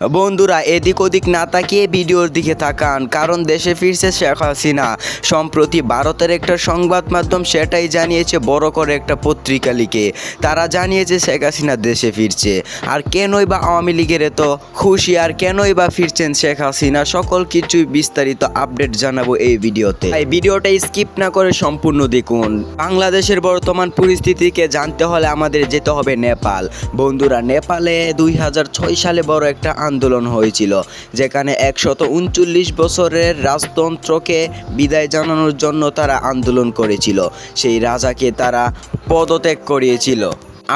বন্ধুরা, এদিক ওদিক না তাকিয়ে ভিডিওর দিকে তাকান, কারণ দেশে ফিরছে শেখ হাসিনা। সম্প্রতি ভারতের একটা সংবাদ মাধ্যম সেটাই জানিয়েছে বড় করে একটা পত্রিকা লিখে তারা জানিয়েছে শেখ হাসিনা দেশে ফিরছে। আর কেনই বা আওয়ামী লীগের এত খুশি, আর কেনই বা ফিরছেন শেখ হাসিনা, সকল কিছুই বিস্তারিত আপডেট জানাব এই ভিডিওতে। এই ভিডিওটা স্কিপ না করে সম্পূর্ণ দেখুন। বাংলাদেশের বর্তমান পরিস্থিতিকে জানতে হলে আমাদের যেতে হবে নেপাল। বন্ধুরা, নেপালে দুই হাজার ছয় সালে বড় একটা আন্দোলন হয়েছিল, যেখানে একশত উনচল্লিশ বছরের রাজতন্ত্রকে বিদায় জানানোর জন্য তারা আন্দোলন করেছিল। সেই রাজাকে তারা পদত্যাগ করিয়েছিল।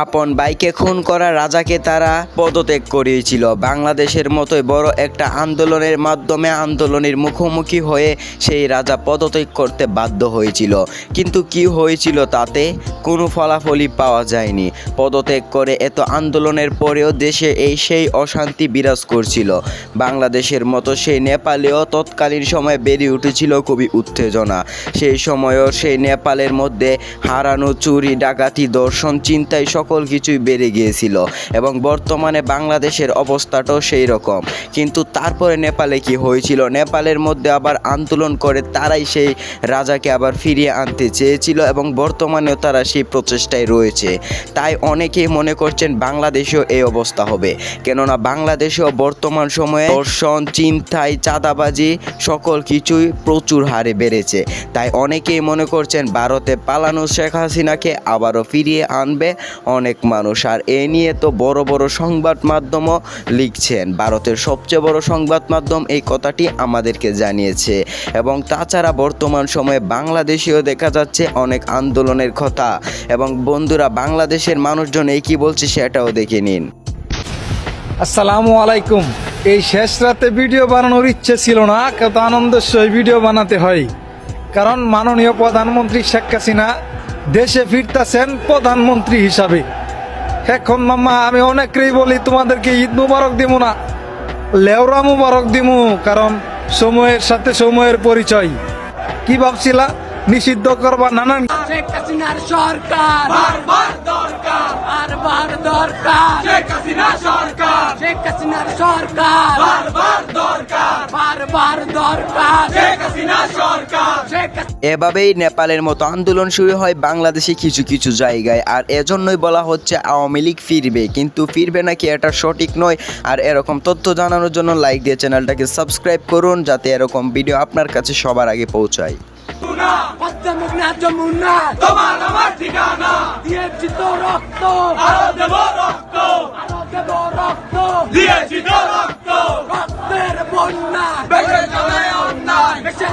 আপন বাইকে খুন করা রাজাকে তারা পদত্যাগ করিয়েছিল। বাংলাদেশের মতোই বড় একটা আন্দোলনের মাধ্যমে আন্দোলনের মুখোমুখি হয়ে সেই রাজা পদত্যাগ করতে বাধ্য হয়েছিল। কিন্তু কি হয়েছিল তাতে? কোনো ফলাফলই পাওয়া যায়নি। পদত্যাগ করে এত আন্দোলনের পরেও দেশে এই সেই অশান্তি বিরাজ করছিল। বাংলাদেশের মতো সেই নেপালেও তৎকালীন সময়ে বেড়ে উঠেছিল খুবই উত্তেজনা। সেই সময়ও সেই নেপালের মধ্যে হারানো, চুরি, ডাকাতি দর্শন চিন্তায় সকল কিছুই বেড়ে গিয়েছিল এবং বর্তমানে বাংলাদেশের অবস্থাটাও সেই রকম। কিন্তু তারপরে নেপালে কি হয়েছিল? নেপালের মধ্যে আবার আন্দোলন করে তারাই সেই রাজাকে আবার ফিরিয়ে আনতে চেয়েছিল এবং বর্তমানেও তারা সেই প্রচেষ্টায় রয়েছে। তাই অনেকেই মনে করছেন বাংলাদেশেও এই অবস্থা হবে। কেননা বাংলাদেশেও বর্তমান সময়ে দর্শন চিন্তায় চাঁদাবাজি সকল কিছুই প্রচুর হারে বেড়েছে। তাই অনেকেই মনে করছেন ভারতে পালানো শেখ হাসিনাকে আবারও ফিরিয়ে আনবে অনেক মানুষ। আর এ নিয়ে তো বড় বড় সংবাদ মাধ্যমও লিখছেন। ভারতের সবচেয়ে বড় সংবাদ মাধ্যম এই কথাটি আমাদেরকে জানিয়েছে। এবং তাছাড়া বর্তমান সময়ে বাংলাদেশেও দেখা যাচ্ছে অনেক আন্দোলনের কথা। এবং বন্ধুরা, বাংলাদেশের মানুষজন এই কি বলছে সেটাও দেখে নিন। আসসালামু আলাইকুম। এই শেষ রাতে ভিডিও বানানোর ইচ্ছে ছিল না কত আনন্দের সহ ভিডিও বানাতে হয়। কারণ মাননীয় প্রধানমন্ত্রী শেখ হাসিনা দেশে ফিরতেছেন প্রধানমন্ত্রী হিসাবে। এখন মাম্মা, আমি অনেকেই বলি, তোমাদেরকে ঈদ মুবারক দিব না, লেওরা মুবারক দিমু, কারণ সময়ের সাথে সময়ের পরিচয়। কি ভাবছিলা? নিষিদ্ধ করবা নানান শেখ হাসিনার সরকার। বারবার দরকার। বারবার দরকার। শেখ হাসিনা সরকার। শেখ হাসিনার সরকার। বারবার দরকার। বারবার দরকার। শেখ হাসিনা সরকার। এভাবেই নেপালের মতো আন্দোলন শুরু হয় বাংলাদেশে কিছু কিছু জায়গায় আর এজন্যই বলা হচ্ছে আওয়ামী লীগ ফিরবে। কিন্তু ফিরবে নাকি এটা সঠিক নয় আর এরকম তথ্য জানানোর জন্য লাইক দিয়ে চ্যানেলটাকে সাবস্ক্রাইব করুন যাতে এরকম ভিডিও আপনার কাছে সবার আগে পৌঁছায়। যমুনা, তোমার ঠিকানা। দিয়েছি তো রক্ত, আরও দেব রক্ত, আরও রক্ত। দিয়েছি তো রক্ত, রক্তের বন্যা বেড়ে যাবে অন্যায়, বেঁচে